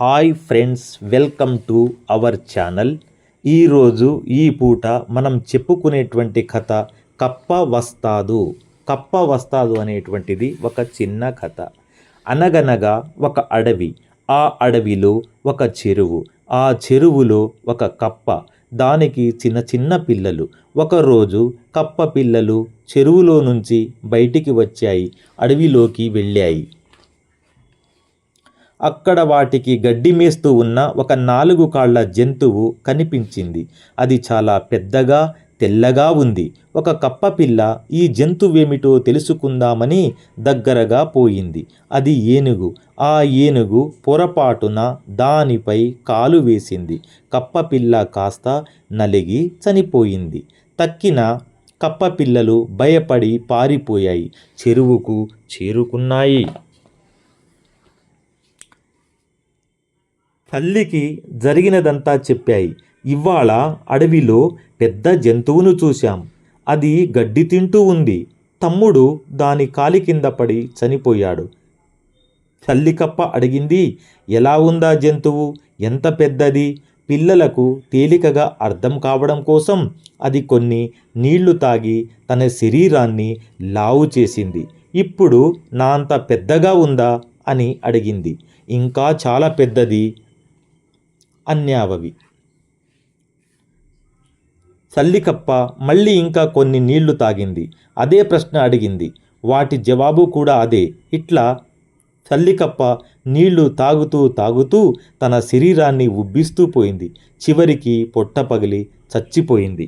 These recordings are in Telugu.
Hi friends welcome to our channel. ఈరోజు ఈ పూట మనం చెప్పుకునేటువంటి కథ కప్ప వస్తాదు. కప్ప వస్తాదు అనేటువంటిది ఒక చిన్న కథ. అనగనగా ఒక అడవి. ఆ అడవిలో ఒక చెరువు. ఆ చెరువులో ఒక కప్ప. దానికి చిన్న చిన్న పిల్లలు. ఒకరోజు కప్ప పిల్లలు చెరువులో నుంచి బయటికి వచ్చాయి. అడవిలోకి వెళ్ళాయి. అక్కడ వాటికి గడ్డి మేస్తూ ఉన్న ఒక నాలుగు కాళ్ళ జంతువు కనిపించింది. అది చాలా పెద్దగా తెల్లగా ఉంది. ఒక కప్పపిల్ల ఈ జంతువేమిటో తెలుసుకుందామని దగ్గరగా పోయింది. అది ఏనుగు. ఆ ఏనుగు పొరపాటున దానిపై కాలు వేసింది. కప్పపిల్ల కాస్త నలిగి చనిపోయింది. తక్కిన కప్పపిల్లలు భయపడి పారిపోయాయి. చెరువుకు చేరుకున్నాయి. తల్లికి జరిగినదంతా చెప్పాయి. ఇవాళ అడవిలో పెద్ద జంతువును చూశాం. అది గడ్డి తింటూ ఉంది. తమ్ముడు దాని కాలి కింద పడి చనిపోయాడు. తల్లికప్ప అడిగింది ఎలా ఉందా జంతువు? ఎంత పెద్దది? పిల్లలకు తేలికగా అర్థం కావడం కోసం అది కొన్ని నీళ్ళు తాగి తన శరీరాన్ని లావు చేసింది. ఇప్పుడు నా అంత పెద్దగా ఉందా? అని అడిగింది. ఇంకా చాలా పెద్దది. అన్యావవి. సల్లికప్ప మళ్ళీ ఇంకా కొన్ని నీళ్ళు తాగింది. అదే ప్రశ్న అడిగింది. వాటి జవాబు కూడా అదే. ఇట్లా చల్లికప్ప నీళ్ళు తాగుతూ తాగుతూ తన శరీరాన్ని ఉబ్బిస్తూ పోయింది. చివరికి పొట్ట పగిలి చచ్చిపోయింది.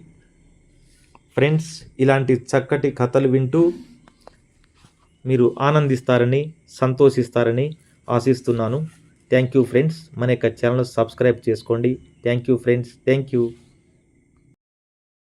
ఫ్రెండ్స్ ఇలాంటి చక్కటి కథలు వింటూ మీరు ఆనందిస్తారని సంతోషిస్తారని ఆశిస్తున్నాను. థ్యాంక్ యూ ఫ్రెండ్స్ మన యొక్క ఛానల్ సబ్స్క్రైబ్ చేసుకోండి. Thank you friends thank you